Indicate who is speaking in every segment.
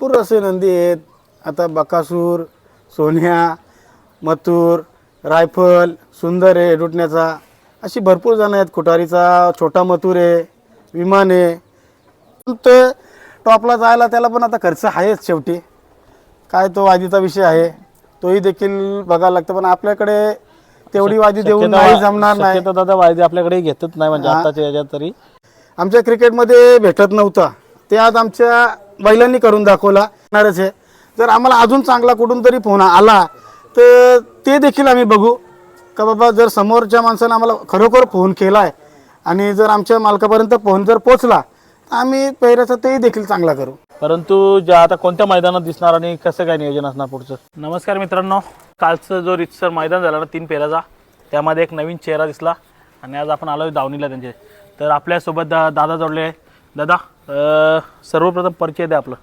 Speaker 1: भरपूर असे नंदी आहेत. आता बकासूर सोन्या मथुर रायफल सुंदर आहे डुटण्याचा अशी भरपूर जण आहेत. कुटारीचा छोटा मथुर आहे विमान आहे. ते टॉपला जायला त्याला पण आता खर्च आहेच शेवटी. काय तो वादीचा विषय आहे. तोही देखील बघायला लागतं. पण आपल्याकडे तेवढी वादी देऊन नाही जमणार नाही.
Speaker 2: शक्यतो दादा वायदे आपल्याकडे घेतच नाही. म्हणजे. आताच्या याच्यात तरी.
Speaker 1: आमच्या क्रिकेटमध्ये भेटत नव्हता. ते आज आमच्या बैलांनी करून दाखवला. येणारच आहे. जर आम्हाला अजून चांगला कुठून तरी फोन आला तर ते देखील आम्ही बघू. का बाबा जर समोरच्या माणसानं आम्हाला खरोखर फोन केला आहे आणि जर आमच्या मालकापर्यंत फोन जर पोचला तर आम्ही पहिल्याचा तेही देखील चांगला करू.
Speaker 2: परंतु ज्या आता कोणत्या मैदानात दिसणार आणि कसं काय नियोजन असणार पुढचं? नमस्कार मित्रांनो. कालचं जो रितसर मैदान झाला ना तीन पेराचा त्यामध्ये एक नवीन चेहरा दिसला. आणि आज आपण आलो दावणीला त्यांचे. तर आपल्यासोबत दा दादा जोडले. आहे दादा अं, सर्वप्रथम परिचय द्या आपलं.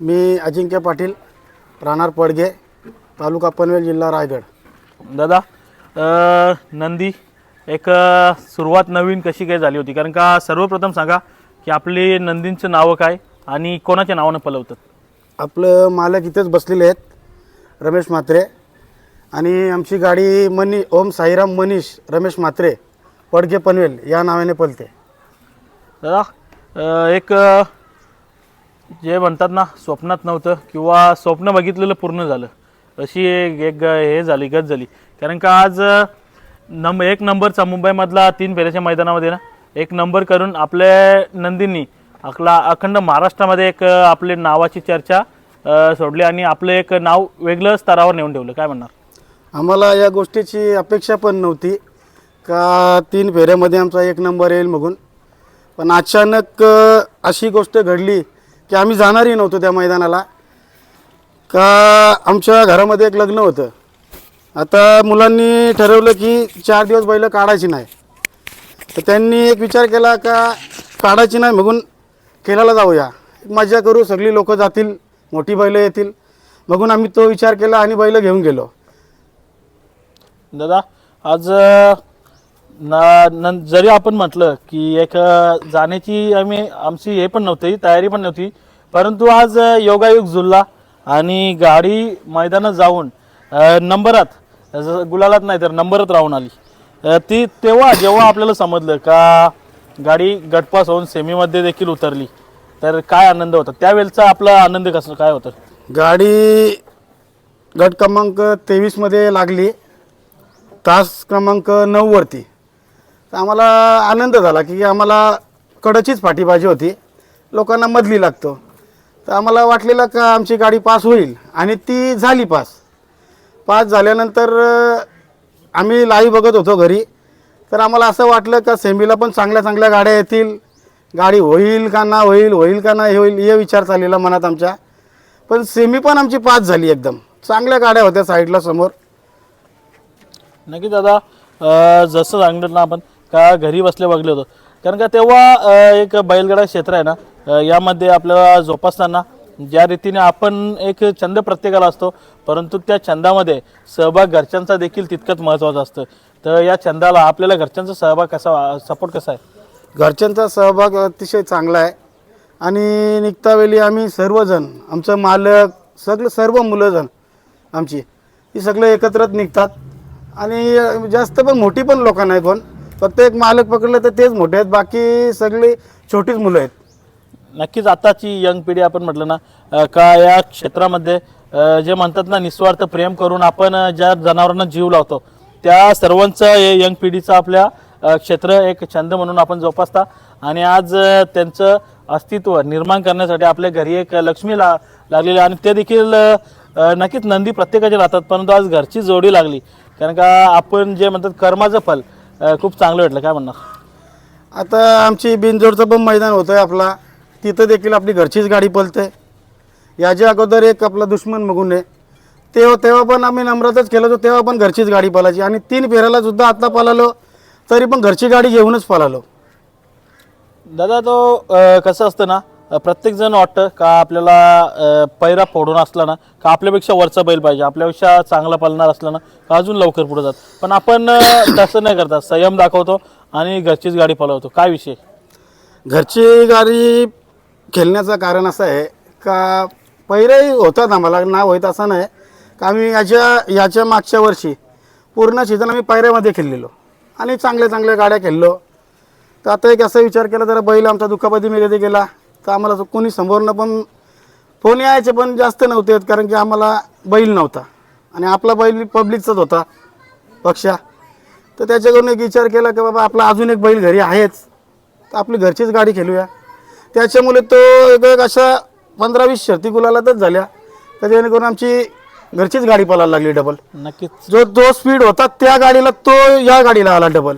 Speaker 1: मी अजिंक्य पाटील राहणार पडगे तालुका पनवेल जिल्हा रायगड.
Speaker 2: दादा अं, नंदी एक अं, सुरुवात नवीन कशी काय झाली होती? कारण का सर्वप्रथम सांगा की आपली नंदींचं नावं काय आणि कोणाच्या नावानं पलवतात?
Speaker 1: आपलं मालक इथेच बसलेले आहेत रमेश म्हात्रे. आणि आमची गाडी मनी ओम साईराम मनीष रमेश म्हात्रे पडगे पनवेल या नावाने पलते.
Speaker 2: दादा एक जे म्हणतात ना स्वप्नात नव्हतं किंवा स्वप्न बघितलेलं पूर्ण झालं. अशी एक एक हे झाली गत झाली. कारण का आज नंब एक नंबरचा मुंबईमधला तीन फेऱ्याच्या मैदानामध्ये ना एक नंबर करून आपल्या नंदींनी आपला अखंड महाराष्ट्रामध्ये एक आपले नावाची चर्चा सोडली आणि आपलं एक नाव वेगळं स्तरावर नेऊन ठेवलं. काय म्हणणार?
Speaker 1: आम्हाला या गोष्टीची अपेक्षा पण नव्हती. का तीन फेऱ्यामध्ये आमचा एक नंबर येईल बघून पण अचानक अशी गोष्ट घडली की आम्ही जाणारही नव्हतो त्या मैदानाला. का आमच्या घरामध्ये एक लग्न होतं. आता मुलांनी ठरवलं की चार दिवस बैलं काढायची नाही. तर त्यांनी एक विचार केला का काढायची नाही बघून खेळायला जाऊया. मजा करू सगळी लोकं जातील मोठी बैलं येतील. बघून आम्ही तो विचार केला आणि बैलं घेऊन गेलो.
Speaker 2: दादा आज ना नं जरी आपण म्हटलं की एक जाण्याची आम्ही आमची हे पण नव्हती तयारी पण नव्हती परंतु आज अ, योगायोग जुळला आणि गाडी मैदानात जाऊन नंबरात जसं गुलालात नाही तर नंबरात राहून आली. ती तेव्हा जेव्हा आपल्याला समजलं का गाडी गटपास होऊन सेमीमध्ये देखील उतरली तर काय आनंद होता? त्यावेळेचा आपला आनंद कसं काय होतं?
Speaker 1: गाडी गट क्रमांक तेवीसमध्ये लागली तास क्रमांक नऊवरती. तर आम्हाला आनंद झाला की आम्हाला कडचीच पाठीबाजी होती. लोकांना मधली लागतो. तर आम्हाला वाटलेलं का आमची गाडी पास होईल आणि ती झाली पास. पास झाल्यानंतर आम्ही लाईव्ह बघत होतो घरी. तर आम्हाला असं वाटलं का सेमीला पण चांगल्या चांगल्या गाड्या येतील. गाडी होईल का ना होईल होईल का नाही होईल हे विचार चाललेला मनात आमच्या. पण सेमी पण आमची पास झाली एकदम. चांगल्या गाड्या होत्या साईडला समोर.
Speaker 2: नक्की दादा जसं सांगितलं ना आपण का घरी बसले बघले होतो. कारण का तेव्हा एक बैलगाडा क्षेत्र आहे ना यामध्ये आपल्याला जोपासताना ज्या रीतीने आपण एक छंद प्रत्येकाला असतो परंतु त्या छंदामध्ये सहभाग घरच्यांचा देखील तितकंच महत्त्वाचं असतं. तर या छंदाला आपल्याला घरच्यांचा सहभाग कसा सपोर्ट कसा आहे?
Speaker 1: घरच्यांचा सहभाग अतिशय चांगला आहे. आणि निघतावेळी आम्ही सर्वजण आमचं मालक सगळं सर्व मुलंजण आमची ही सगळे एकत्रच निघतात. आणि जास्त पण मोठी पण लोकांना नाही कोण. फक्त एक मालक पकडलं तर तेच मोठे आहेत बाकी सगळी छोटीच मुलं आहेत.
Speaker 2: नक्कीच आताची यंग पिढी आपण म्हटलं ना अ, का या क्षेत्रामध्ये अ, जे म्हणतात ना निस्वार्थ प्रेम करून आपण अ, ज्या जनावरांना जीव लावतो त्या सर्वांचं हे यंग पिढीचं आपल्या अ, क्षेत्र एक छंद म्हणून आपण जोपासता. आणि आज अ, त्यांचं अस्तित्व निर्माण करण्यासाठी आपल्या घरी एक लक्ष्मी ला लागलेली आहे. आणि ते देखील अ, अ, नक्कीच नंदी प्रत्येकाच्या राहतात परंतु आज घरची जोडी लागली. कारण का आपण जे म्हणतात कर्माचं फल अ, खूप चांगलं भेटलं काय म्हणणार?
Speaker 1: आता आमची बिनजोडचं पण मैदान होतं आहे आपला. तिथं देखील आपली घरचीच गाडी पलते याच्या अगोदर एक आपला दुश्मन बघून आहे. तेव्हा तेव्हा पण आम्ही नम्रतच केलं होतं तेव्हा पण घरचीच गाडी पळायची आणि तीन फेऱ्याला सुद्धा आता पळालो तरी पण घरची गाडी घेऊनच पळालो
Speaker 2: दादा तो अ, कसं असतं ना प्रत्येकजण वाटतं का आपल्याला पैरा फोडून असला ना का आपल्यापेक्षा वरचा बैल पाहिजे आपल्यापेक्षा चांगला पालणार असला ना का अजून लवकर पुढे जात? पण आपण तसं नाही करता. संयम दाखवतो आणि घरचीच गाडी पळवतो. काय विषय?
Speaker 1: घरची गाडी खेळण्याचं कारण असं आहे का पहिरेही होतात आम्हाला नाव होत असं नाही. का आम्ही याच्या याच्या मागच्या वर्षी पूर्ण सीझन आम्ही पायऱ्यामध्ये खेळलेलो आणि चांगल्या चांगल्या गाड्या खेळलो. तर आता एक असा विचार केला जरा बैल आमचा दुखापती मध्ये गेला. तर आम्हाला असं कोणी समोरनं पण फोन यायचे पण जास्त नव्हते कारण की आम्हाला बैल नव्हता. आणि आपला बैल पब्लिकचाच होता पक्षा. तर त्याच्याकडून एक विचार केला की बाबा आपला अजून एक बैल घरी आहेच. तर आपली घरचीच गाडी खेळूया. त्याच्यामुळे तो एक एक अशा पंधरा वीस शर्ती गुलालातच झाल्या. तर जेणेकरून आमची घरचीच गाडी पळायला लागली डबल
Speaker 2: नक्कीच.
Speaker 1: जो जो स्पीड होता त्या गाडीला तो या गाडीला आला डबल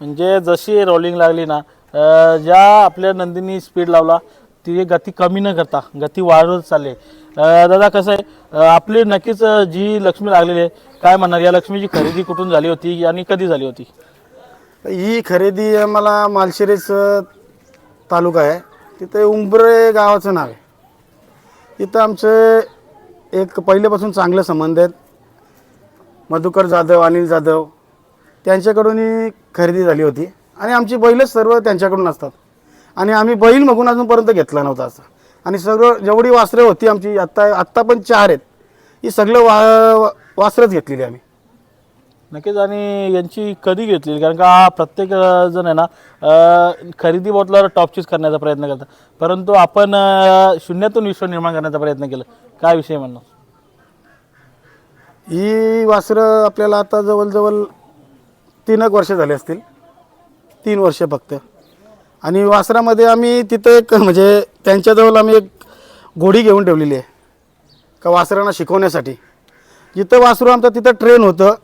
Speaker 2: म्हणजे जशी रोलिंग लागली ना ज्या आपल्या नंदिनी स्पीड लावला ती गती कमी न करता गती वाढत चालले दादा कसं आहे? आपली नक्कीच जी लक्ष्मी लागलेली आहे काय म्हणणार? या लक्ष्मीची खरेदी कुठून झाली होती आणि कधी झाली होती?
Speaker 1: ही खरेदी मला मालशिरेस तालुका आहे. तिथे उंबरे गावाचं नाव आहे. तिथं आमचे एक पहिल्यापासून चांगले संबंध आहेत. मधुकर जाधव अनिल जाधव त्यांच्याकडून ही खरेदी झाली होती. आणि आमची बैलच सर्व त्यांच्याकडून असतात आणि आम्ही बैल मागून अजूनपर्यंत घेतला नव्हता असं. आणि सगळं जेवढी वासरे होती आमची आत्ता आत्ता पण चार आहेत. ही सगळं वा वासरच घेतलेली आम्ही.
Speaker 2: नक्कीच आणि यांची कधी घेतली कारण का हा प्रत्येक जण आहे ना अं, खरेदी बोतल्यावर टॉपचीच करण्याचा प्रयत्न करतात. परंतु आपण अं, शून्यातून विश्व निर्माण करण्याचा प्रयत्न केला. काय विषय म्हणणार?
Speaker 1: ही वासरं आपल्याला आता जवळजवळ तीन एक वर्ष झाले असतील. तीन वर्ष फक्त. आणि वासरामध्ये आम्ही तिथं एक म्हणजे त्यांच्याजवळ आम्ही एक घोडी घेऊन ठेवलेली आहे का वासरांना शिकवण्यासाठी. जिथं वासरू आमचं तिथं ट्रेन होतं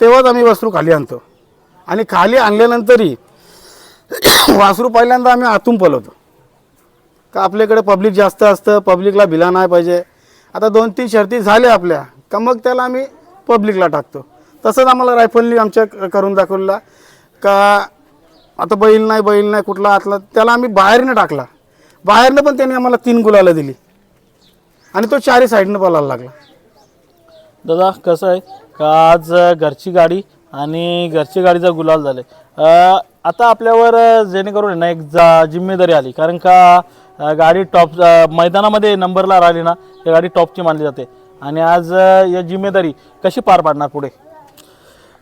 Speaker 1: तेव्हाच आम्ही वासरू खाली आणतो. आणि खाली आणल्यानंतरही वासरू पहिल्यांदा आम्ही आतून पलवतो का आपल्याकडे पब्लिक जास्त असतं पब्लिकला भिला नाही पाहिजे. आता दोन तीन शर्ती झाल्या आपल्या का मग त्याला आम्ही पब्लिकला टाकतो. तसंच आम्हाला रायफलनी आमच्या करून दाखवला का आता बैल नाही बैल नाही कुठला आतला त्याला आम्ही बाहेरनं टाकला. बाहेरनं पण त्याने आम्हाला तीन गुलाला दिली. आणि तो चारही साईडनं बोलायला लागला.
Speaker 2: दादा कसं आहे? का आज घरची गाडी आणि घरची गाडीचा गुलाल झाले आता आपल्यावर जेणेकरून आहे ना एक जा जिम्मेदारी आली. कारण का गाडी टॉप मैदानामध्ये नंबरला राहिली ना ही गाडी टॉपची मानली जाते. आणि आज या जिम्मेदारी कशी पार पाडणार पुढे?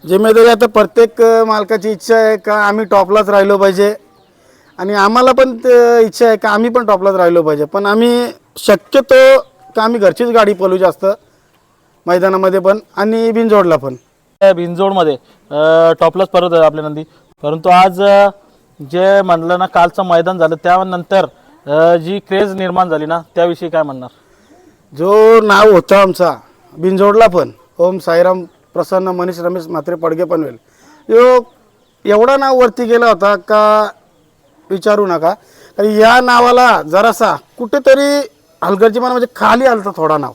Speaker 1: जिम्मेदारी आता प्रत्येक मालकाची इच्छा आहे का आम्ही टॉपलाच राहिलो पाहिजे? आणि आम्हाला पण ते इच्छा आहे का आम्ही पण टॉपलाच राहिलो पाहिजे. पण आम्ही शक्यतो का आम्ही घरचीच गाडी पळू जास्त मैदानामध्ये पण आणि बिनजोडला पण.
Speaker 2: बिनजोडमध्ये टॉपलाच परत आहे आपल्या नंदी. परंतु आज जे म्हणलं ना कालचं मैदान झालं त्यानंतर जी क्रेज निर्माण झाली ना त्याविषयी काय म्हणणार?
Speaker 1: जो नाव होता आमचा बिनजोडला पण ओम साईराम प्रसन्न मनीष रमेश म्हात्रे पडगे पनवेल यो एवढा नाव वरती गेला होता का विचारू नका. कारण या नावाला जरासा कुठेतरी हलगर्जीपणा म्हणजे खाली आलं होतं थोडा नाव.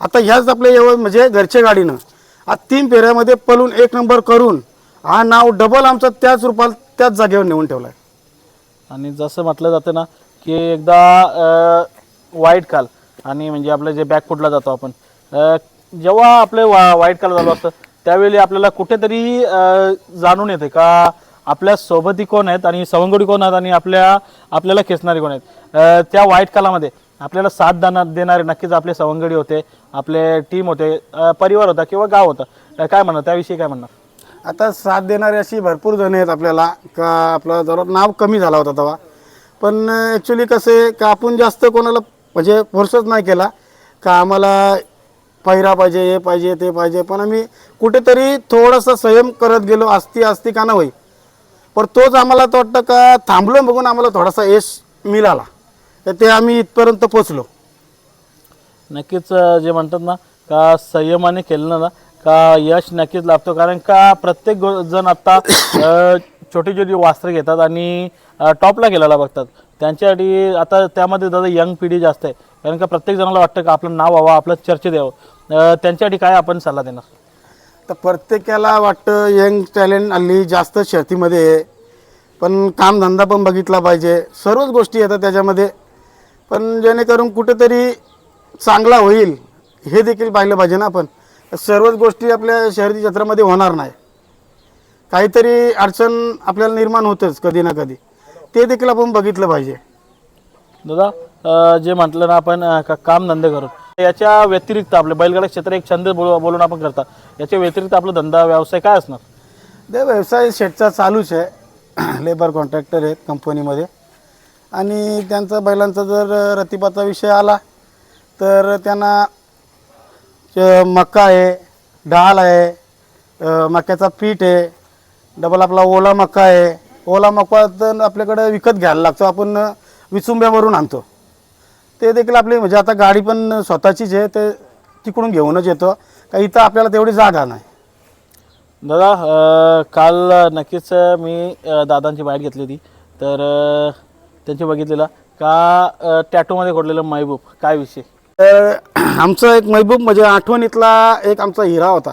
Speaker 1: आता ह्याच आपल्या एवढं म्हणजे घरच्या गाडीनं. आज तीन फेऱ्यामध्ये पलून एक नंबर करून हा नाव डबल आमचा त्याच रूपात त्याच जागेवर नेऊन ठेवला आहे
Speaker 2: आणि जसं म्हटलं जातं ना की एकदा वाईट काल. आणि म्हणजे आपलं जे बॅक फुटला जातो आपण. अ, जेव्हा आपले वा वाईट काल झालं असतं त्यावेळी आपल्याला कुठेतरी जाणून येते का आपल्या सोबती कोण आहेत आणि सवंगडी कोण आहेत आणि आपल्या आपल्याला खेचणारे कोण आहेत. त्या वाईट कालामध्ये आपल्याला साथ दाना देणारे नक्कीच आपले सवंगडी होते आपले टीम होते परिवार होता किंवा गाव होतं. काय म्हणणार? त्याविषयी काय म्हणणार?
Speaker 1: आता साथ देणारी अशी भरपूर जण आहेत आपल्याला का आपलं जरा नाव कमी झाला होता तेव्हा. पण ॲक्च्युली कसं आहे का आपण जास्त कोणाला म्हणजे फोर्सच नाही केला का आम्हाला पहिरा पाहिजे हे पाहिजे ते पाहिजे. पण आम्ही कुठेतरी थोडासा संयम करत गेलो असती असती का ना होई. पण तोच आम्हाला तो वाटतं का थांबलो बघून आम्हाला थोडासा यश मिळाला. तर ते आम्ही इथपर्यंत पोचलो
Speaker 2: नक्कीच अ, जे म्हणतात ना का संयमाने केलं ना का यश नक्कीच लाभतो. कारण का प्रत्येक गो- जण आता अ, छोटी छोटी वास्त्र घेतात आणि अ, टॉपला गेलेला बघतात. त्यांच्यासाठी आता त्यामध्ये दादा यंग पिढी जास्त आहे. कारण का प्रत्येक जणाला वाटतं का आपलं नाव व्हावं आपलं चर्चेत यावं. अ, त्यांच्यासाठी काय आपण सल्ला देणार?
Speaker 1: तर प्रत्येकाला वाटतं यंग टॅलेंट हल्ली जास्त शर्तीमध्ये आहे. पण कामधंदा पण बघितला पाहिजे. सर्वच गोष्टी येतात त्याच्यामध्ये. पण जेणेकरून कुठेतरी चांगला होईल हे देखील पाहिलं पाहिजे ना आपण. सर्वच गोष्टी आपल्या शहरी क्षेत्रामध्ये होणार नाही. काहीतरी अडचण आपल्याला निर्माण होतच कधी ना कधी. ते देखील आपण बघितलं पाहिजे.
Speaker 2: दादा अ, जे म्हटलं ना आपण अ, का काम धंदे करून. याच्या व्यतिरिक्त आपले बैलगाडा क्षेत्र एक छंद बोल बोलून आपण करता. याच्या व्यतिरिक्त आपला धंदा व्यवसाय काय असणार?
Speaker 1: ते व्यवसाय शेटचा चालूच आहे. लेबर कॉन्ट्रॅक्टर आहेत कंपनीमध्ये आणि त्यांचा बैलांचा जर रतिबाचा विषय आला तर त्यांना मका आहे डाळ आहे मक्याचा पीठ आहे डबल आपला ओला मका आहे. ओला मका तर आपल्याकडे विकत घ्यायला लागतो. आपण विचुंब्यावरून आणतो. ते देखील आपली म्हणजे आता गाडी पण स्वतःचीच आहे ते तिकडून घेऊनच येतो. का इथं आपल्याला तेवढी जागा नाही.
Speaker 2: दादा अ, काल नक्कीच मी अ, दादांची बाईट घेतली होती. तर अ, त्यांची बघितलेलं. का अ, टॅटूमध्ये घडलेलं महबूब? काय विषय?
Speaker 1: तर आमचा एक महबूब म्हणजे आठवणीतला एक आमचा हिरा होता.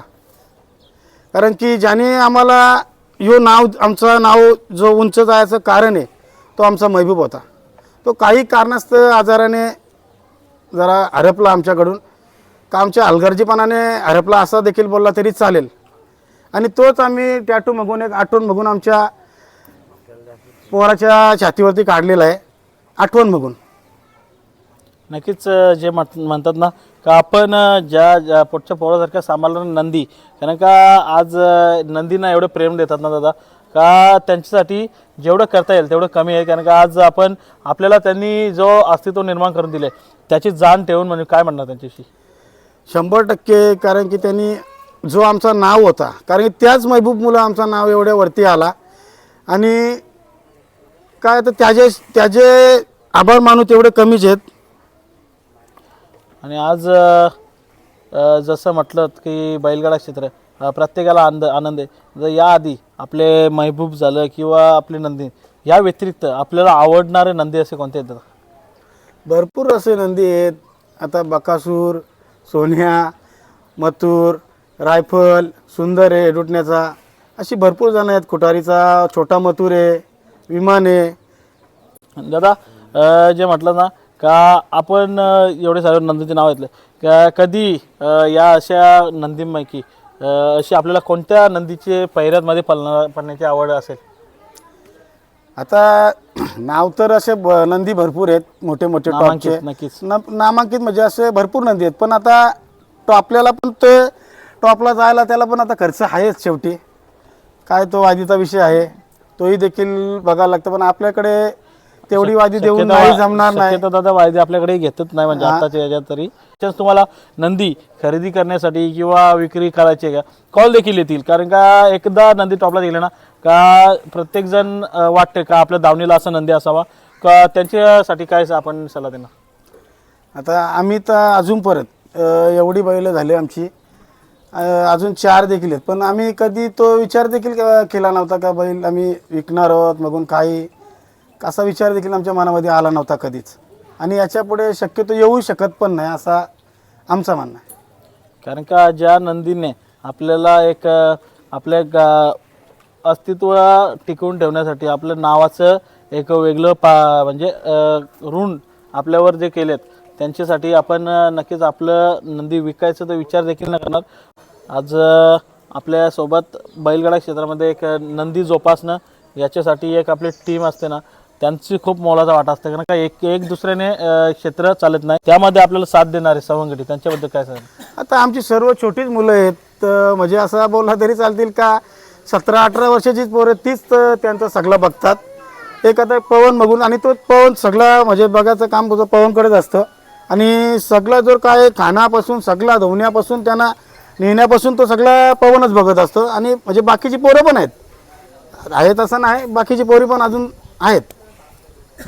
Speaker 1: कारण की ज्याने आम्हाला यो नाव आमचं नाव जो उंच जायचं कारण आहे तो आमचा महबूब होता. तो काही कारणास्तव आजाराने जरा हरपला आमच्याकडून. का आमच्या हलगर्जीपणाने हरपला असा देखील बोलला तरी चालेल. आणि तोच आम्ही टॅटू मागून एक आठवण बघून आमच्या पोराच्या छातीवरती काढलेला आहे. आठवण बघून
Speaker 2: नक्कीच जे म्हणतात ना का आपण ज्या ज्या पोटच्या पोरासारख्या सांभाळणार नंदी कारण का आज नंदींना एवढं प्रेम देतात ना दादा का त्यांच्यासाठी जेवढं करता येईल तेवढं कमी आहे. कारण का आज आपण आपल्याला त्यांनी जो अस्तित्व निर्माण करून दिले त्याची जाण ठेवून म्हणजे काय म्हणणार त्यांच्याशी?
Speaker 1: शंभर टक्के कारण की त्यांनी जो आमचा नाव होता कारण की त्याच महबूबमुळं आमचा नाव एवढ्या वरती आला. आणि काय तर त्याचे त्याचे आभार मानू तेवढे कमीच आहेत.
Speaker 2: आणि आज अ, जसं म्हटलं की बैलगाडा क्षेत्र अ, प्रत्येकाला आनंद आनंद आहे. जर याआधी आपले महबूब झालं किंवा आपले नंदी या व्यतिरिक्त आपल्याला आवडणारे नंदी असे कोणते आहेत?
Speaker 1: भरपूर असे नंदी आहेत. आता बकासूर सोन्या मथुर रायफल सुंदर आहे डुटण्याचा अशी भरपूर जण आहेत. खुटारीचा छोटा मथुर आहे विमान आहे.
Speaker 2: दादा अ, जे म्हटलं ना का आपण अ, एवढे सारे नंदीचे नाव घेतले. का कधी अ, या अशा नंदींपैकी अशी आपल्याला कोणत्या नंदीचे पैऱ्यांमध्ये पळणार पडण्याची आवड असेल?
Speaker 1: आता नाव तर असे ब- नंदी भरपूर आहेत मोठे मोठे टॉपचे.
Speaker 2: नामांकित नक्कीच.
Speaker 1: न नामांकित म्हणजे असे भरपूर नंदी आहेत पण आता तो आपल्याला पण ते टॉपला जायला त्याला पण आता खर्च आहेच शेवटी. काय तो वादीचा विषय आहे तोही देखील बघायला लागतं पण आपल्याकडे तेवढी वादी देऊन
Speaker 2: शक्यतो
Speaker 1: नाही जमणार नाही.
Speaker 2: शक्यतो दादा वायदे आपल्याकडे घेतच नाही म्हणजे. आताच्या याच्यात तरी. त्याच्यात तुम्हाला नंदी खरेदी करण्यासाठी किंवा विक्री करायची आहे का? कॉल देखील येतील. कारण का एकदा नंदी टॉपला गेले ना का प्रत्येक जण वाटते का आपल्या दावणीला असा नंदी असावा? का त्यांच्यासाठी काय आपण सल्ला देणार?
Speaker 1: आता आम्ही तर अजून परत अ, एवढी बैल झाली आमची. अ, अजून चार देखील आहेत. पण आम्ही कधी तो विचार देखील के- केला नव्हता का बैल आम्ही विकणार आहोत मगून काही असा विचार देखील आमच्या मनामध्ये आला नव्हता कधीच. आणि याच्यापुढे शक्यतो येऊ शकत पण नाही असा आमचा म्हणणं आहे.
Speaker 2: कारण का ज्या नंदीने आपल्याला एक आपल्या एक अस्तित्व टिकवून ठेवण्यासाठी आपलं नावाचं एक वेगळं पा म्हणजे ऋण आपल्यावर जे केलेत त्यांच्यासाठी आपण नक्कीच आपलं नंदी विकायचं तर विचार देखील न करणार. आज आपल्यासोबत बैलगाडा क्षेत्रामध्ये एक नंदी जोपासणं याच्यासाठी एक आपली टीम असते ना त्यांची खूप मोलाचा वाटा असते कारण का एक एक दुसऱ्याने क्षेत्र चालत नाही. त्यामध्ये आपल्याला साथ देणारे सवंगडी त्यांच्याबद्दल काय सांग
Speaker 1: आता आमची सर्व छोटीच मुलं आहेत तर म्हणजे असं बोलला तरी चालतील का? सतरा अठरा वर्षाचीच पोरं तीच त्यांचा त्यांचं सगळं बघतात. एक आता पवन बघून आणि तो पवन सगळा म्हणजे बघायचं काम तुझं पवनकडेच असतं. आणि सगळं जर काय खाण्यापासून सगळा धुण्यापासून त्यांना नेण्यापासून तो सगळा पवनच बघत असतो. आणि म्हणजे बाकीची पोरं पण आहेत. आहेत असं नाही बाकीची पोरी पण अजून आहेत.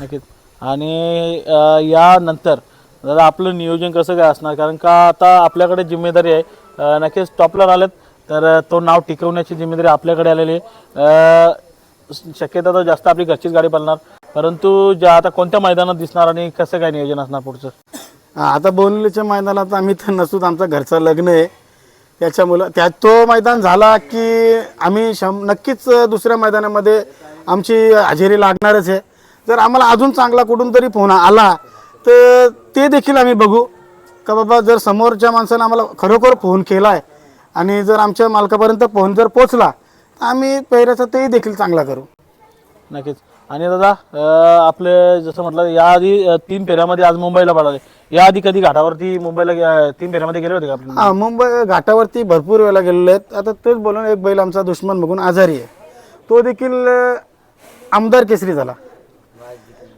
Speaker 2: नक्कीच. आणि अ, यानंतर दादा आपलं नियोजन कसं काय असणार? कारण का आता आपल्याकडे जिम्मेदारी आहे. अ, नक्कीच टॉपला आलेत तर अ, तो नाव टिकवण्याची जिम्मेदारी आपल्याकडे आलेली आहे. अ, शक्यता तर जास्त आपली घरचीच गाडी पळणार. परंतु ज्या आता कोणत्या मैदानात दिसणार आणि कसं काय नियोजन असणार पुढचं?
Speaker 1: हा, आता बोनलेच्या मैदानात आम्ही तर नसूत आमचं घरचं लग्न आहे. त्याच्यामुळं त्या तो मैदान झाला की आम्ही शं नक्कीच दुसऱ्या मैदानामध्ये आमची हजेरी लागणारच आहे. जर आम्हाला अजून चांगला कुठून तरी फोन आला तर ते देखील आम्ही बघू. का बाबा जर समोरच्या माणसानं आम्हाला खरोखर फोन केला आहे आणि जर आमच्या मालकापर्यंत फोन जर पोचला तर आम्ही पहिल्याचा तेही देखील चांगला करू.
Speaker 2: नक्कीच. आणि दादा अं, आपले जसं म्हटलं याआधी अं, तीन फेऱ्यामध्ये आज मुंबईला पडाले याआधी कधी घाटावरती मुंबईला गे- तीन फेऱ्यामध्ये गेले होते का आपण?
Speaker 1: हा मुंबई घाटावरती भरपूर वेळेला गेलेले आहेत. आता तेच बोलून एक बैल आमचा दुश्मन बघून आजारी आहे. तो देखील अं, आमदार केसरी झाला.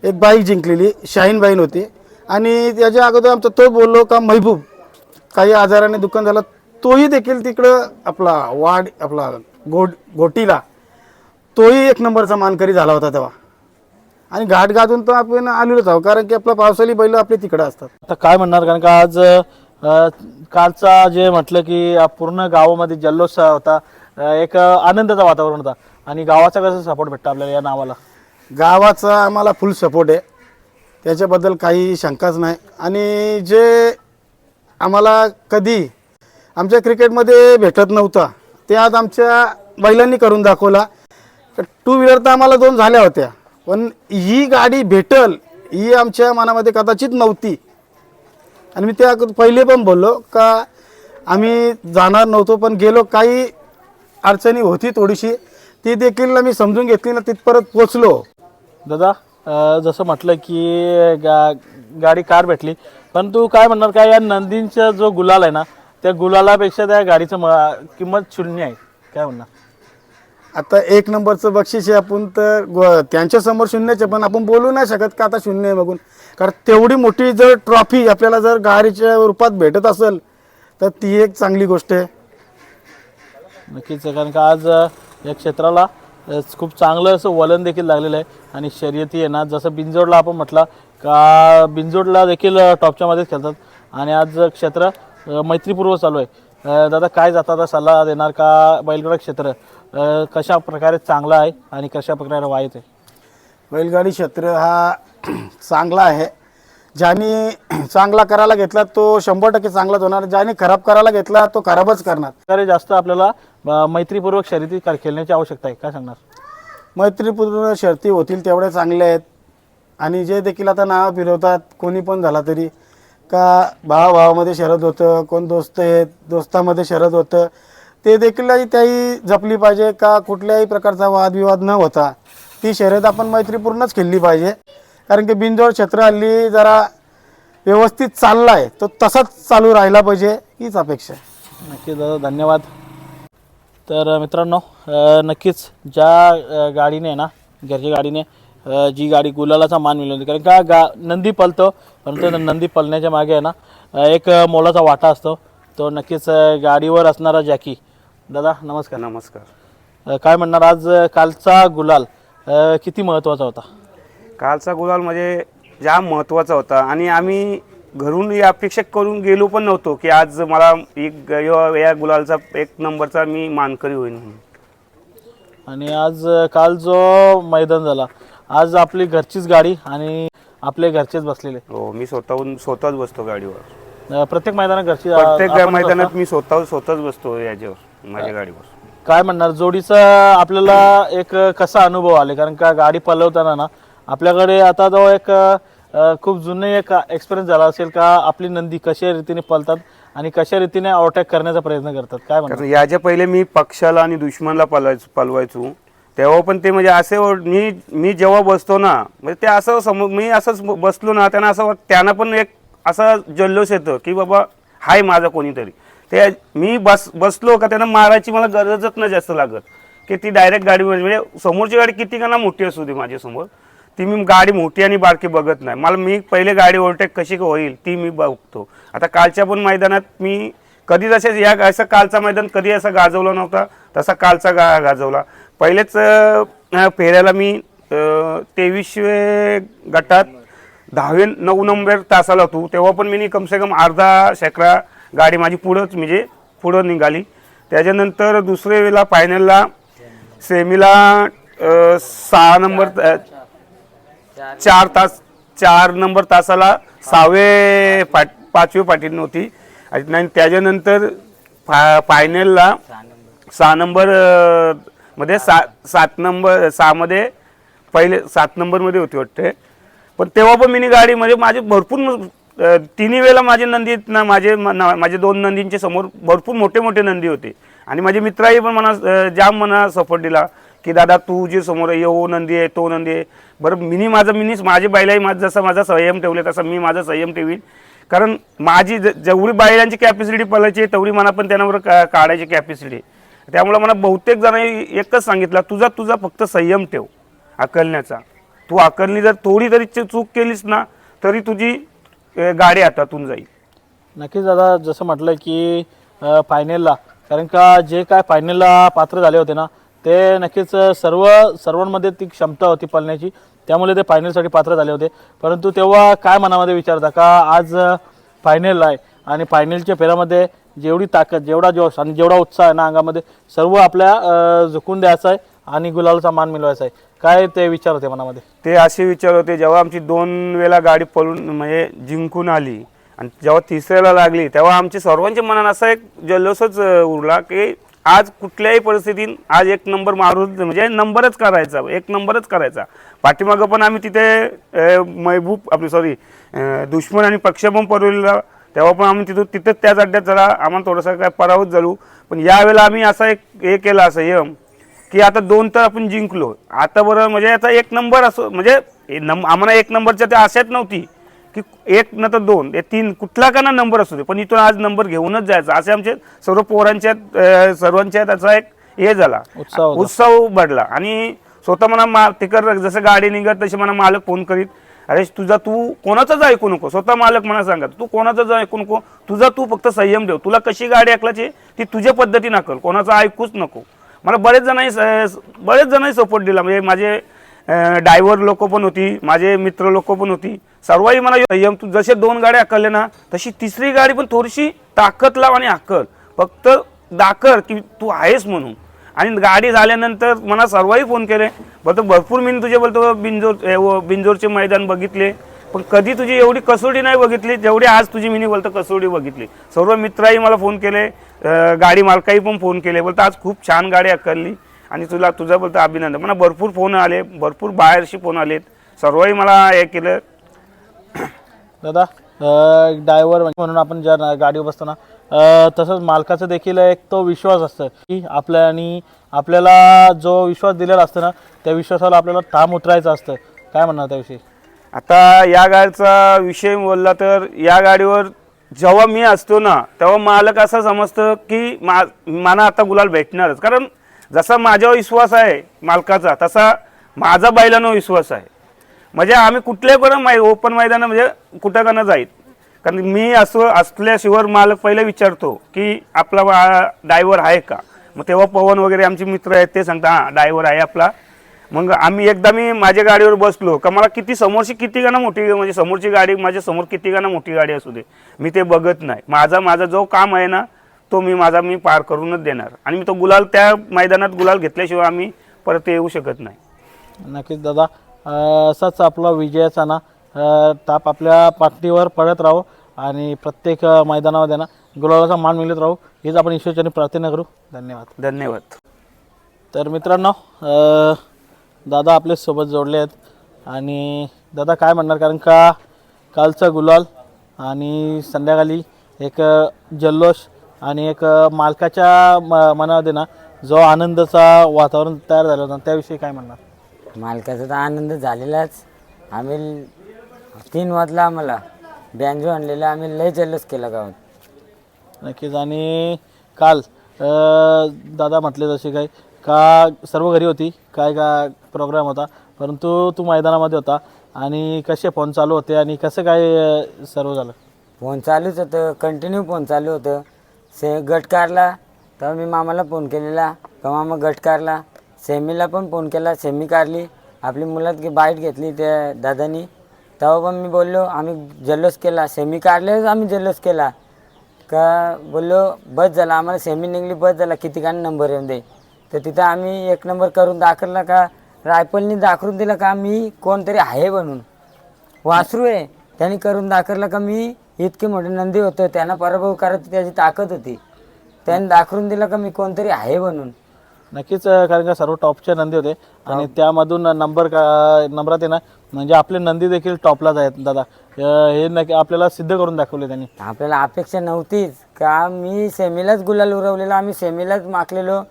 Speaker 1: एक बाईक जिंकलेली शाहीन बाईन होती. आणि त्याच्या अगोदर आमचा तो बोललो का महबूब काही आजाराने दुकान झाला तोही देखील तिकडं आपला वाड आपला गोड गोटीला तोही एक नंबरचा मानकरी झाला होता तेव्हा. आणि घाट गाजून तर आपण आलेलोच आहोत कारण की आपला पावसाळी बैल आपले तिकडं असतात.
Speaker 2: आता काय म्हणणार कारण का आज कालचा जे म्हटलं की पूर्ण गावामध्ये जल्लोष होता एक आनंदाचा वातावरण होता. आणि गावाचा कसं सपोर्ट भेटता आपल्याला या नावाला?
Speaker 1: गावाचा आम्हाला फुल सपोर्ट आहे. त्याच्याबद्दल काही शंकाच नाही. आणि जे आम्हाला कधी आमच्या क्रिकेटमध्ये भेटत नव्हता ते आज आमच्या बैलांनी करून दाखवला. टू व्हीलर तर आम्हाला दोन झाल्या होत्या. पण ही गाडी भेटल ही आमच्या मनामध्ये कदाचित नव्हती. आणि मी त्या पहिले पण बोललो का आम्ही जाणार नव्हतो पण गेलो काही अडचणी होती थोडीशी. ती देखील मी समजून घेतली ना तिथपर्यंत पोचलो
Speaker 2: दादा अं, जसं म्हटलं की गा गाडी कार भेटली पण तू काय म्हणणार काय या नंदींचा जो गुलाल आहे ना त्या गुलालापेक्षा त्या गाडीचं म- किंमत शून्य आहे. काय म्हणणार?
Speaker 1: आता एक नंबरचं बक्षीस आहे आपण तर ग- त्यांच्यासमोर शून्यच आहे पण आपण बोलू नाही शकत का आता शून्य आहे बघून. कारण तेवढी मोठी जर ट्रॉफी आपल्याला जर गाडीच्या रूपात भेटत असेल तर ती एक चांगली गोष्ट आहे.
Speaker 2: नक्कीच कारण का आज अ, या क्षेत्राला खूप चांगलं असं वलन देखील लागलेलं आहे. आणि शर्यती आहे ना जसं बिंजोडला आपण म्हटला का बिंजोडला देखील टॉपच्यामध्येच टॉपच्या मध्येच खेळतात. आणि आज क्षेत्र मैत्रीपूर्व चालू आहे. दादा काय जाता आता सल्ला देणार का बैलगाडा क्षेत्र? कशा प्रकारे चांगलं आहे आणि कशा प्रकारे वाईट आहे?
Speaker 1: बैलगाडी क्षेत्र हा चांगला आहे. ज्याने चांगला करायला घेतला तो शंभर टक्के चांगलाच होणार. ज्याने खराब करायला घेतला तो खराबच करणार.
Speaker 2: जास्त आपल्याला मैत्रीपूर्वक शर्यती कर- खेळण्याची आवश्यकता आहे. काय सांगणार?
Speaker 1: मैत्रीपूर्ण शर्ती होतील तेवढे चांगले आहेत. आणि जे देखील आता नाव फिरवतात कोणी पण झाला तरी. का भावा भावामध्ये शरद होतं कोण दोस्त आहेत दोस्तामध्ये शरद होतं. ते देखील त्याही जपली पाहिजे का कुठल्याही प्रकारचा वादविवाद न होता. ती शर्यत आपण मैत्रीपूर्णच खेळली पाहिजे. कारण की बिनजोड क्षेत्र हल्ली जरा व्यवस्थित चालला आहे तो तसाच चालू राहिला पाहिजे हीच अपेक्षा आहे.
Speaker 2: नक्कीच दादा धन्यवाद. तर मित्रांनो अ, नक्कीच ज्या अ, गाडीने ना घरच्या गाडीने अ, जी गाडी गुलालाचा मान मिळवली कारण का गा नंदी पलतो परंतु त्या नंदी पलण्याच्या मागे आहे ना अ, एक मोलाचा वाटा असतो. तो नक्कीच अ, गाडीवर असणारा जॅकी. दादा नमस्कार.
Speaker 3: नमस्कार.
Speaker 2: अ, काय म्हणणार आज अ, कालचा गुलाल अ, किती महत्त्वाचा होता?
Speaker 3: कालचा गुलाल म्हणजे जाम महत्त्वाचा होता. आणि आम्ही घरून ही अपेक्षा करून गेलो पण नव्हतो की आज मला एक या- गुलालचा एक नंबरचा मी मानकरी होईन म्हणून.
Speaker 2: आणि आज काल जो मैदान झाला आज आपली घरचीच गाडी आणि आपले घरचेच बसलेले.
Speaker 3: हो मी स्वतःहून स्वतःच बसतो गाडीवर.
Speaker 2: अ, प्रत्येक मैदानात घरची
Speaker 3: प्रत्येक मैदानात. मी स्वतः स्वतःच बसतो याच्यावर माझ्या गाडीवर.
Speaker 2: काय म्हणणार जोडीचा आपल्याला एक कसा अनुभव आले? कारण का गाडी पलवताना ना आपल्याकडे आता जो एक अ, खूप जुने एक एक्सपिरियन्स झाला असेल का? आपली नंदी कशा रीतीने पलतात आणि कशा रीतीने अटॅक करण्याचा प्रयत्न करतात? काय म्हणतात?
Speaker 3: कारण याच्या पहिले मी पक्षाला आणि दुश्मनला पलवायचो पलवायचो. तेव्हा पण ते म्हणजे असे मी मी जेव्हा बसतो ना म्हणजे ते असं समोर मी असंच बसलो ना त्यांना असं वाट- त्यांना पण एक असा जल्लोष येतो की बाबा हाय माझा कोणीतरी. ते मी बस बसलो का त्यांना मारायची मला गरजच नाही जास्त लागत. की ती डायरेक्ट गाडी म्हणजे समोरची गाडी किती का ना मोठी असू दे माझ्यासमोर ती मी गाडी मोठी आणि बारकी बघत नाही. मला मी पहिले गाडी ओव्हरटेक कशी होईल ती मी बघतो. आता कालच्या पण मैदानात मी कधी तसेच या असं कालचा मैदान कधी असं गाजवला नव्हता तसा कालचा गा गाजवला. पहिलेच फेऱ्याला मी तेवीसवे गटात दहावे नऊ नंबर तासाला होतो. तेव्हा पण मी कमसे कम अर्धा शेकडा गाडी माझी पुढंच म्हणजे पुढं निघाली. त्याच्यानंतर दुसरे वेळेला फायनलला सेमीला सहा नंबर चार तास चार नंबर तासाला सहावे पाट पाचवे पाटील नव्हती. आणि त्याच्यानंतर फा फायनलला सहा नंबर. मध्ये सा सात नंबर सहामध्ये पहिले सात नंबरमध्ये होती वाटते. पण तेव्हा पण मिनी गाडी म्हणजे माझे भरपूर तिन्ही वेळेला माझे नंदी ना माझे माझे दोन नंदींचे समोर भरपूर मोठे मोठे नंदी होते. आणि माझे मित्रही पण मला जाम मला सपोर्ट दिला. की दादा तू जे समोर आहे, हो नंदी आहे तो नंदी आहे. बरं मिनी माझं मिनीच माझी बैलाही माझं जसं माझा संयम ठेवले तसं मी माझा संयम ठेवीन. कारण माझी ज- जेवढी बैलांची कॅपॅसिटी पळायची आहे, तेवढी मला पण त्यांच्यावर का काढायची कॅपॅसिटी आहे. त्यामुळे मला बहुतेक जणांनी एकच सांगितलं तुझा तुझा फक्त संयम ठेव आकलण्याचा तू आकलणी जर थोडी तरी चूक केलीस ना तरी तुझी गाडी हातातून जाईल.
Speaker 2: नक्कीच दादा जसं म्हटलं की फायनलला कारण का जे काय फायनलला पात्र झाले होते ना ते नक्कीच सर्व सर्वांमध्ये ती क्षमता होती पळण्याची त्यामुळे ते फायनलसाठी पात्र झाले होते. परंतु तेव्हा काय मनामध्ये विचारता का आज फायनल आहे आणि फायनलच्या फेऱ्यामध्ये जेवढी ताकद जेवढा जोश आणि जेवढा उत्साह आहे ना अंगामध्ये सर्व आपल्या झुकून द्यायचा आहे आणि गुलालचा मान मिळवायचा आहे. काय ते विचार होते मनामध्ये?
Speaker 3: ते असे विचार होते जेव्हा आमची दोन वेळा गाडी पळून म्हणजे जिंकून आली आणि जेव्हा तिसऱ्याला लागली तेव्हा आमच्या सर्वांच्या मनात असा एक जल्लोषच उरला की आज कुठल्याही परिस्थितीत आज एक नंबर मारून म्हणजे नंबरच करायचा एक नंबरच करायचा. पाठीमागं पण आम्ही तिथे अ, महबूब आपली सॉरी दुश्मन आणि पक्ष पण परवलेला. तेव्हा पण आम्ही तिथं तिथंच त्याच अड्ड्यात जरा आम्हाला थोडंसं काय पराभूत झालो. पण यावेळेला आम्ही असा एक हे केला संयम की आता दोन तर आपण जिंकलो. आता बरं म्हणजे आता एक नंबर असो म्हणजे हे नंब आम्हाला एक नंबरच्या त्या आशाच नव्हती. की एक न तर दोन हे तीन कुठला का ना नंबर असू दे पण इथून आज नंबर घेऊनच जायचा. असे आमचे सर्व पोरांच्या सर्वांच्या त्याचा एक हे झाला.
Speaker 2: उत्साह
Speaker 3: बढला आणि स्वतः मला मा तिकड जसं गाडी निघत तसे मला मालक फोन करीत अरे तुझा तू कोणाचाच ऐकू नको. स्वतः मालक मला सांगत तू कोणाचाच ऐकू नको. तुझा तू फक्त संयम ठेव. तुला कशी गाडी ऐकलाची ती तुझ्या पद्धतीनं कर कोणाचं ऐकूच नको. मला बरेच जणांनी बरेच जणांनी सपोर्ट दिला. म्हणजे माझे डायव्हर लोक पण होती माझे मित्र लोक पण होती. सर्वही मला संयम तू जसे दोन गाड्या हाकलले ना तशी तिसरी गाडी पण थोडीशी ताकद लाव आणि हाकल. फक्त दाखर की तू आहेस म्हणून. आणि गाडी झाल्यानंतर मला सर्वही फोन केले. बोलतो भरपूर मी तुझे बोलतो बिंजोर बिंजोरचे मैदान बघितले. पण कधी तुझी एवढी कसोटी नाही बघितली जेवढी आज तुझी मिनी बोलतो कसोटी बघितली. सर्व मित्रही मला फोन केले गाडी मालकाही पण फोन केले. बोलतो आज खूप छान गाडी अकलली आणि तुला तुझं बोलतो अभिनंदन. मला भरपूर फोन आले भरपूर बाहेरशी फोन आलेत. सर्वही मला हे केलं.
Speaker 2: दादा ड्रायव्हर म्हणून आपण ज्या गाडीवर बसतो ना अ, तसंच मालकाचं देखील एक तो विश्वास असतं की आपल्या आणि आपल्याला जो विश्वास दिलेला असतो ना त्या विश्वासाला आपल्याला ठाम उतरायचं असतं. काय म्हणणार त्याविषयी?
Speaker 3: आता या गाडीचा विषय बोलला तर या गाडीवर जेव्हा मी असतो ना तेव्हा मालक असं समजतं की मा मला आता गुलाल भेटणारच. कारण जसा माझ्यावर विश्वास आहे मालकाचा तसा माझा बैलांवर विश्वास आहे. म्हणजे आम्ही कुठल्याही पण मै ओपन मैदान म्हणजे कुठं का जाईल जाईत. कारण मी असं असल्याशिवाय मालक पहिले विचारतो की आपला डायव्हर आहे का? मग तेव्हा पवन वगैरे आमचे मित्र आहेत ते सांगतात हां डायव्हर आहे आपला. मग आम्ही एकदा मी माझ्या गाडीवर बसलो का मला किती समोरची किती गाणं मोठी म्हणजे समोरची गाडी माझ्यासमोर किती गाणं मोठी गाडी असू दे. मी ते बघत नाही. माझा माझा जो काम आहे ना तो मी माझा मी पार करूनच देणार. आणि मी तो गुलाल त्या मैदानात गुलाल घेतल्याशिवाय आम्ही परत येऊ शकत नाही.
Speaker 2: नक्कीच दादा असाच आपला विजयाचा ना ताप आपल्या पाठीवर पडत राहू आणि प्रत्येक मैदानामध्ये ना गुलालाचा मान मिळत राहू. हीच आपण ईश्वरच्यानी प्रार्थना करू. धन्यवाद.
Speaker 3: धन्यवाद.
Speaker 2: तर मित्रांनो दादा आपले सोबत जोडले आहेत. आणि दादा काय म्हणणार? कारण का कालचा गुलाल आणि संध्याकाळी एक जल्लोष आणि एक मालकाच्या म मनामध्ये ना जो आनंदाचा वातावरण तयार झालं होतं त्याविषयी काय म्हणणार?
Speaker 4: मालकाचा तर आनंद झालेलाच. आम्ही तीन वाजला आम्हाला. बँजो आणलेला आम्ही लय जल्लोष केला गावात.
Speaker 2: नक्कीच. आणि काल अ, दादा म्हटले जसे काय का सर्व घरी होती काय का प्रोग्राम होता परंतु तू मैदानामध्ये होता आणि कसे फोन चालू होते आणि कसं काय अ, सर्व झालं?
Speaker 4: फोन चालूच होतं कंटिन्यू फोन चालू होतं. से गटकारला तर तेव्हा मी मामाला फोन केलेला. का मामा गटकारला सेमीला पण फोन केला सेमी काढली आपली मुलात घे बाईट घेतली त्या दादानी. तेव्हा पण मी बोललो आम्ही जल्लोष केला. सेमी काढलेच आम्ही जल्लोष केला. का बोललो बस झाला. आम्हाला सेमी निघली बस झाला. किती कान नंबर येऊन दे. तर तिथं आम्ही एक नंबर करून दाखवला का रायफलनी दाखवून दिलं का मी कोणतरी आहे म्हणून. वासरू आहे. त्यांनी करून दाखवलं का मी इतके मोठे नंदी होतो त्यांना पराभव करत त्याची ताकद होती. त्यांनी दाखवून दिलं का मी कोणतरी आहे म्हणून.
Speaker 2: नक्कीच कारण का सर्व टॉपचे नंदी होते. आणि त्यामधून नंबर का नंबरात ना म्हणजे आपले नंदी देखील टॉपलाच आहेत दादा. हे नक्की आपल्याला सिद्ध करून दाखवले त्यांनी.
Speaker 4: आपल्याला अपेक्षा नव्हतीच. का मी सेमीलाच गुलाल उरवलेला आम्ही सेमीलाच माकलेलो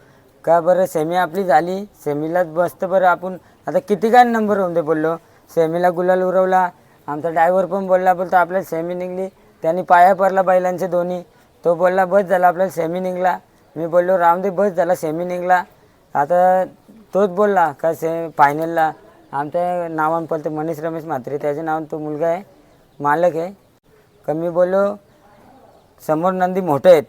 Speaker 4: का बरं सेमी आपली झाली? सेमीलाच बसतं बरं आपण. आता किती काय नंबर होऊन दे बोललो. सेमीला गुलाल उरवला आमचा ड्रायव्हर पण बोलला बोलतो आपल्याला सेमी निघली. त्यांनी पाया पडला बैलांचे दोन्ही. तो बोलला बस झाला आपल्याला सेमी निघला. मी बोललो रामदेव बस झाला सेमी निघला. आता तोच बोलला का से फायनलला आमच्या नावान पलते मनीष रमेश म्हात्रे त्याचे नावान तो मुलगा आहे मालक आहे. का मी बोललो समोर नंदी मोठे आहेत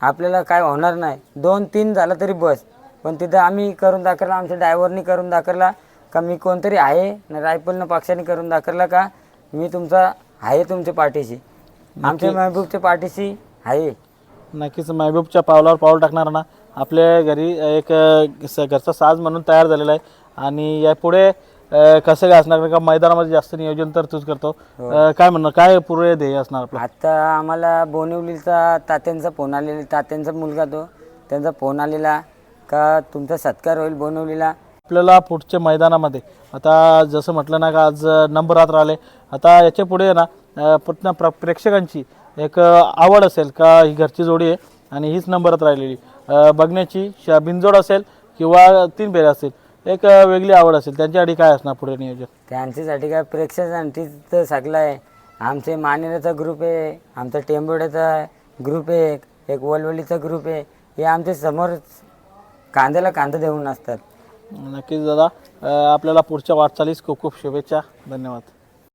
Speaker 4: आपल्याला काय होणार नाही. दोन तीन झालं तरी बस. पण तिथं आम्ही करून दाखवला आमच्या ड्रायव्हरनी करून दाखवला. का मी कोणतरी आहे ना रायफलनं पक्षाने करून दाखवला का? मी तुमचा आहे तुमच्या पाठीशी. आमच्या महबूबच्या पाठीशी आहे.
Speaker 2: नक्कीच महबूबच्या पावलावर पाऊल टाकणार ना. आपल्या घरी एक स- घरचा साज म्हणून तयार झालेला आहे. आणि यापुढे अ, कसं काय असणार कारण का मैदानामध्ये जास्त नियोजन तर तूच करतो. अ, काय म्हणणार काय पुरे ध्येय असणार आपलं?
Speaker 4: आता आम्हाला बोनिवलीचा तात्यांचा फोन आलेला तात्यांचा मुलगा तो. त्यांचा फोन आलेला का तुमचा सत्कार होईल बोनिवलीला?
Speaker 2: आपल्याला पुढच्या मैदानामध्ये. आता जसं म्हटलं ना का आज नंबरात राहिले. आता याच्यापुढे ना अ, पुन्हा प्र प्रेक्षकांची एक आवड असेल का ही घरची जोडी आहे आणि हीच नंबरात राहिलेली. बघण्याची श बिनजोड असेल किंवा तीन फेऱ्या असेल एक वेगळी आवड असेल. त्यांच्यासाठी काय असणार पुढे नियोजन?
Speaker 4: त्यांच्यासाठी काय प्रेक्षकांसाठी तर सगळं आहे. आमचे मानेराचा ग्रुप आहे आमचा टेंबोड्याचा ग्रुप आहे एक एक वलवलीचा ग्रुप आहे. हे आमच्यासमोर कांद्याला कांदा देऊन असतात.
Speaker 2: नक्कीच दादा अ, आपल्याला पुढच्या वाटचालीस खूप खूप शुभेच्छा. धन्यवाद.